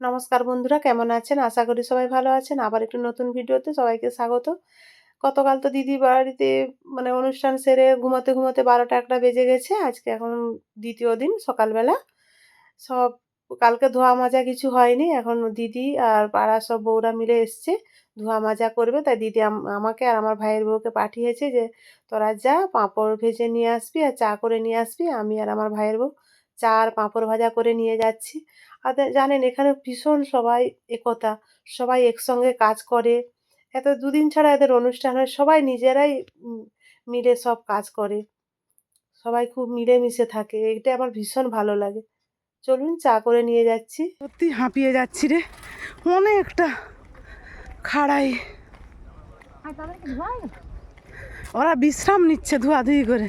নমস্কার বন্ধুরা, কেমন আছেন? আশা করি সবাই ভালো আছেন। আবার একটু নতুন ভিডিওতে সবাইকে স্বাগত। গতকাল তো দিদি বাড়িতে মানে অনুষ্ঠান সেরে ঘুমাতে ঘুমাতে বারোটা একটা বেজে গেছে। আজকে এখন দ্বিতীয় দিন, সকালবেলা। সব, কালকে ধোয়া মাজা কিছু হয়নি। এখন দিদি আর পাড়ার সব বউরা মিলে এসছে। ধোয়া মাজা করবে, তাই দিদি আম- আমাকে আর আমার ভাইয়ের বউকে পাঠিয়েছে যে, তোরা যা, পাঁপড় ভেজে নিয়ে আসবি আর চা করে নিয়ে আসবি। আমি আর আমার ভাইয়ের বউ চা আর পাঁপড় ভাজা করে নিয়ে যাচ্ছি। আর জানেন এখানে ভীষণ সবাই একতা সবাই একসঙ্গে কাজ করে। এত দুদিন ছাড়া এদের অনুষ্ঠান হয় সবাই নিজেরাই মিলে সব কাজ করে। সবাই খুব মিলেমিশে থাকে এটা আমার ভীষণ ভালো লাগে। চলুন চা করে নিয়ে যাচ্ছি। সত্যি হাঁপিয়ে যাচ্ছি রে অনেকটা খাড়াই। ওরা বিশ্রাম নিচ্ছে ধোয়াধুয়ি করে।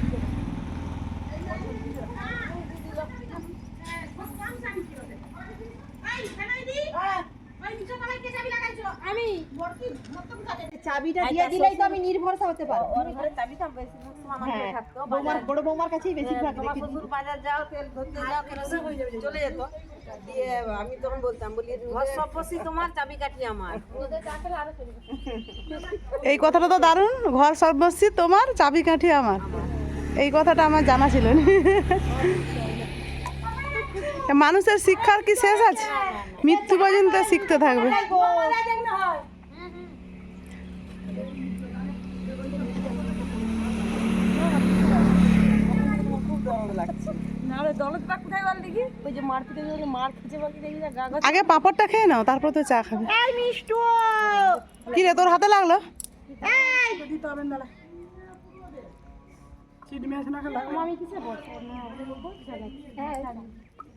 চাবিটা দিয়ে দিলেই তো আমি নির্ভরসা হতে পারব। হ্যাঁ বৌমার বড় বৌমার কাছেই বেশিরভাগ রেখে দিই। বাজার যাও তেল ধরতে যাও কেরোসিন চলে যেত। দিয়ে আমি তখন বলতাম বলি ঘর সব তোমার চাবি কাঠি আমার। এই কথাটা তো দারুণ ঘর সর্বস্বী তোমার চাবি কাঠি আমার। এই কথাটা আমার জানা ছিল না। মানুষের শিক্ষার কি শেষ আছে? মৃত্যু পর্যন্ত শিখতে থাকবে। আগে পাঁপড়টা খেয়ে নাও তারপর তো চা খাবে। কি রে তোর হাতে লাগল?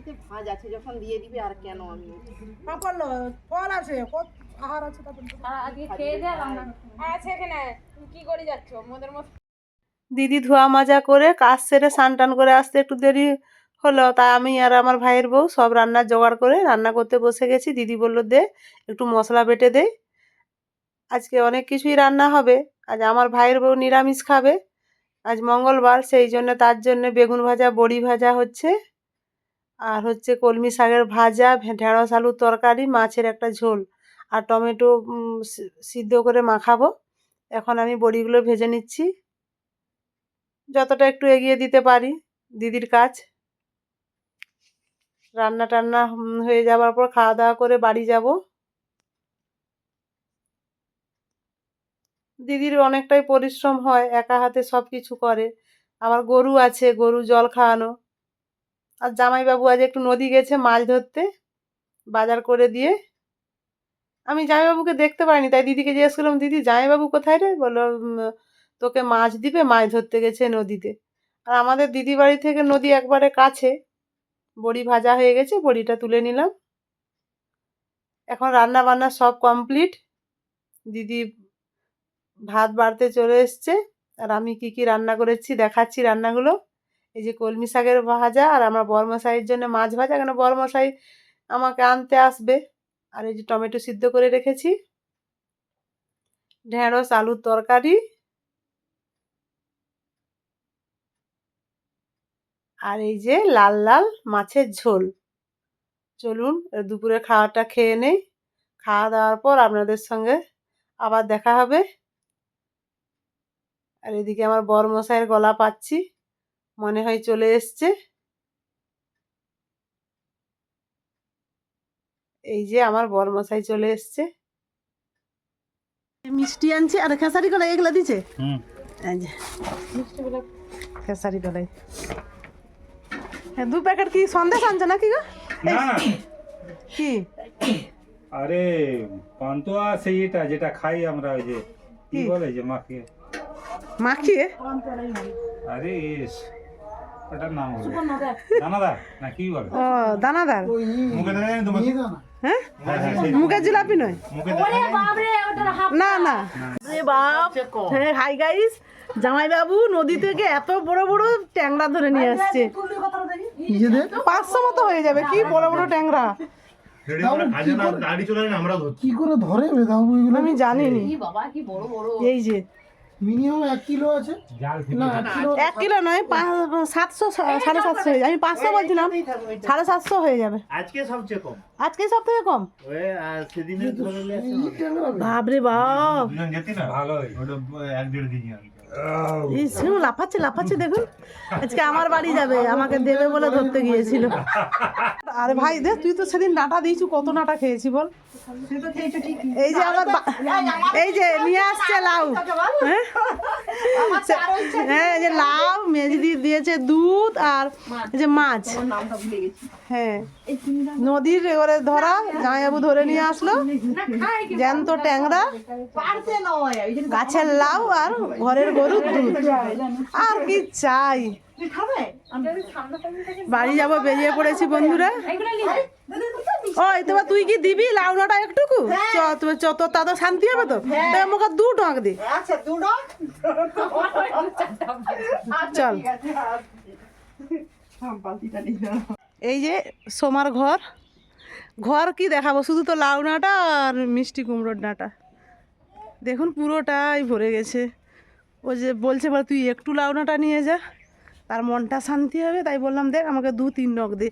ওই তো ভাঁজ আছে যখন দিয়ে দিবে আর কেন আমি পাপড় ফল আছে আহার আছে তারপর আজকে খেয়ে যা আছে এখানে তুমি কি করে যাচ্ছ? মোদের মতো দিদি ধোয়া মাজা করে কাজ সেরে স্নান টান করে আসতে একটু দেরি হলো তাই আমি আর আমার ভাইয়ের বউ সব রান্নার জোগাড় করে রান্না করতে বসে গেছি। দিদি বলল দে একটু মশলা বেটে দে। আজকে অনেক কিছুই রান্না হবে। আজ আমার ভাইয়ের বউ নিরামিষ খাবে। আজ মঙ্গলবার সেই জন্য তার জন্য বেগুন ভাজা বড়ি ভাজা হচ্ছে। আর হচ্ছে কলমি শাকের ভাজা ঢেঁড়স, আলুর তরকারি, মাছের একটা ঝোল। আর টমেটো সিদ্ধ করে মাখাবো। এখন আমি বড়িগুলো ভেজে নিচ্ছি। যতটা একটু এগিয়ে দিতে পারি, দিদির কাজ। রান্না টান্না হয়ে যাওয়ার পর খাওয়া দাওয়া করে বাড়ি যাব। দিদির অনেকটাই পরিশ্রম হয়, একা হাতে সব কিছু করে। আবার গরু আছে, গরু জল খাওয়ানো। আর জামাইবাবু আজ একটু নদী গেছে মাছ ধরতে, বাজার করে দিয়ে। আমি জামাইবাবুকে দেখতে পাইনি তাই দিদিকে জিজ্ঞেস করলাম, দিদি, জামাইবাবু কোথায় রে? বলল তোকে মাছ দিবে, মাছ ধরতে গেছে নদীতে। আর আমাদের দিদি বাড়ি থেকে নদী একবারে কাছে, বড়ি ভাজা হয়ে গেছে, বড়িটা তুলে নিলাম। এখন রান্না বান্না সব কমপ্লিট। দিদি ভাত বাড়তে চলে এসছে, আর আমি কি কি রান্না করেছি দেখাচ্ছি রান্নাগুলো। এই যে কলমি শাকের ভাজা আর আমার বরমশাইয়ের জন্য মাছ ভাজা, কেন বরমশাই আমাকে আনতে আসবে? আর এই যে টমেটো সিদ্ধ করে রেখেছি। ঢেঁড়স, আলুর তরকারি। আর এই যে লাল লাল মাছের ঝোল। চলুন দুপুরে খাওয়াটা খেয়ে নেই। খাওয়া দাওয়ার পর আপনাদের সঙ্গে আবার দেখা হবে। আর এদিকে আমার বর মশাইয়ের গলা পাচ্ছি। মনে হয় চলে এসছে। এই যে আমার বরমশাই চলে এসছে। মিষ্টি আনছে আর খেসারি কলাই এগুলো দিছে হুম। খেসারি কলাই। হ্যাঁ দু প্যাকেট কি সন্দেশ আনছে নাকি গো? কি? আরে পান্তুয়া সেই এটা যেটা খাই আমরা ওই যে কি? বলে যে মাখিয়ে? মাখিয়ে? আরে ওটার নাম হলো দানাদার? না কি বলে? ও দানাদার। মুখে দেখা যায় হ্যাঁ? হ্যাঁ হ্যাঁ জিলাপি নয়? না না। আরে বাপ। হ্যাঁ হাই গাইস জামাইবাবু নদী থেকে এত বড় বড় ট্যাংরা ধরে নিয়ে আসছে। পাঁচশো মতো হয়ে যাবে। কি বড় বড় ট্যাংরা? কি করে ধরে বেদাবু এগুলো আমি জানিনি। এই যে। মিনিমাম এক কিলো আছে। না এক কিলো নয় সাতশো সাড়ে সাতশো হয়ে যাবে। আমি পাঁচশো বলছিলাম সাড়ে সাতশো হয়ে যাবে। আজকে সবচেয়ে কম। আজকে সব থেকে কম বাপরে বাপ। লাফাচ্ছে লাফাচ্ছে দেখুন। আজকে আমার বাড়ি যাবে আমাকে দেবে বলে ধরতে গিয়েছিল। আরে ভাই দেখ তুই তো সেদিন ডাটা দিয়েছি কত নাটা খেয়েছি বল। এই যে আমার এই যে নিয়ে আসছে লাউ। হ্যাঁ? হ্যাঁ এই যে লাউ মেজদি দিয়েছে দুধ আর যে মাছ। হ্যাঁ। নদীর এবারে ধরা, জামাইবাবু ধরে নিয়ে আসলো। জ্যান্ত ট্যাংরা, গাছের লাউ আর ঘরের গরুর দুধ। আর কি চাই। বাড়ি যাব, বেরিয়ে পড়েছি বন্ধুরা। ওই তোমার তুই কি দিবি লাউনাটা একটুকু? চ তুমি চ তোর তা তো শান্তি হবে তো? তাই আমাকে দু টাক দে। আচ্ছা দুটো চল। এই যে সোমার ঘর। ঘর কি দেখাবো? শুধু তো লাউ ডাঁটা আর মিষ্টি কুমড়োর ডাঁটা দেখুন পুরোটাই ভরে গেছে। ও যে বলছে বলে তুই একটু লাউ ডাঁটা নিয়ে যা। তার মনটা শান্তি হবে তাই বললাম দেখ আমাকে দু তিন নখ দে।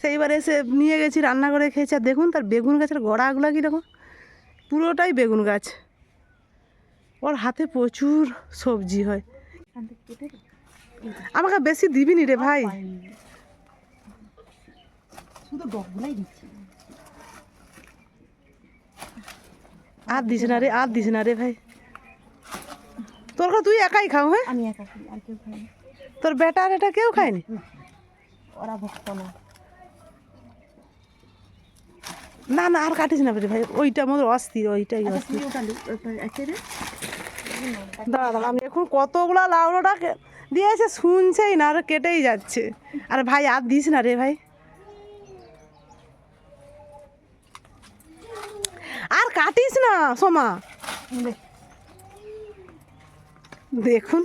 সেইবারে এসে নিয়ে গেছি রান্না করে খেয়েছি। আর দেখুন তার বেগুন গাছের গোড়াগুলো কীরকম পুরোটাই বেগুন গাছ। ওর হাতে প্রচুর সবজি হয়। আমাকে বেশি দিবিনি রে ভাই। আর দিস না রে আর দিস না রে ভাই। তোর তুই একাই খাও হ্যাঁ? আমি একা খাই আর কেউ খাই তোর বেটা আর এটা কেউ খায়নি? ওরা ভক্ত না। না না আর কাটিস না ভাই ওইটা মধ্যে অস্থির ওইটাই অস্থির। দাঁড়া দাঁড়া আমি এখন কতগুলা লাউড়োটা দিয়েছে শুনছেই না আর কেটেই যাচ্ছে। আর ভাই আর দিস না রে ভাই। আর কাটিস না সোমা। দেখুন।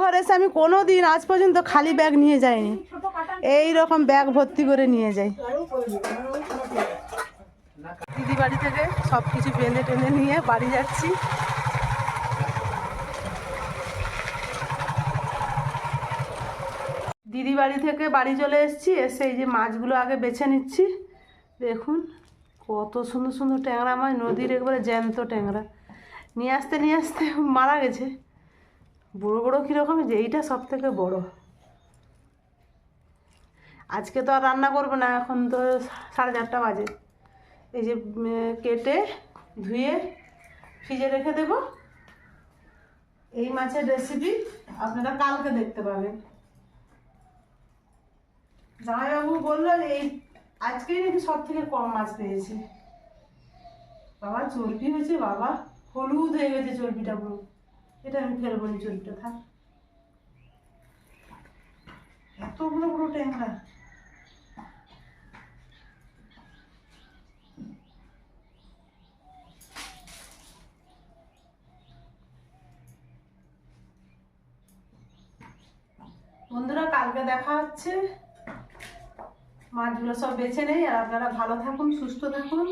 ঘরে এসে আমি কোনো দিন আজ পর্যন্ত খালি ব্যাগ নিয়ে যাইনি। এই রকম ব্যাগ ভর্তি করে নিয়ে যাই। দিদি বাড়ি থেকে সব কিছু বেঁধে টেনে নিয়ে বাড়ি যাচ্ছি। দিদি বাড়ি থেকে বাড়ি চলে এসেছি, এসে এই যে মাছগুলো আগে বেছে নিচ্ছি। দেখুন, কত সুন্দর সুন্দর ট্যাংরা মাছ, নদীর একবারে জ্যান্ত ট্যাংরা। নিয়ে আসতে নিয়ে আসতে মারা গেছে। বড়ো বড়ো কীরকম, যে এইটা সব থেকে বড়। আজকে তো আর রান্না করব না, এখন তো সাড়ে চারটা বাজে। এই যে কেটে ধুয়ে ফ্রিজে রেখে দেব। এই মাছের রেসিপি আপনারা কালকে দেখতে পাবেন। জামাইবাবু বলল এই আজকেই নাকি সব থেকে কম মাছ পেয়েছি। বাবা, চর্বি হয়েছে, বাবা। হলুদ হয়ে গেছে চর্বিটা পুরো। এটা আমি ফেলব না চর্বিটা থাক। এতগুলো পুরো ট্যাংরা। বন্ধুরা কালকে দেখা হচ্ছে। মাছগুলো সব বেছে নেই। আর আপনারা ভালো থাকুন সুস্থ থাকুন।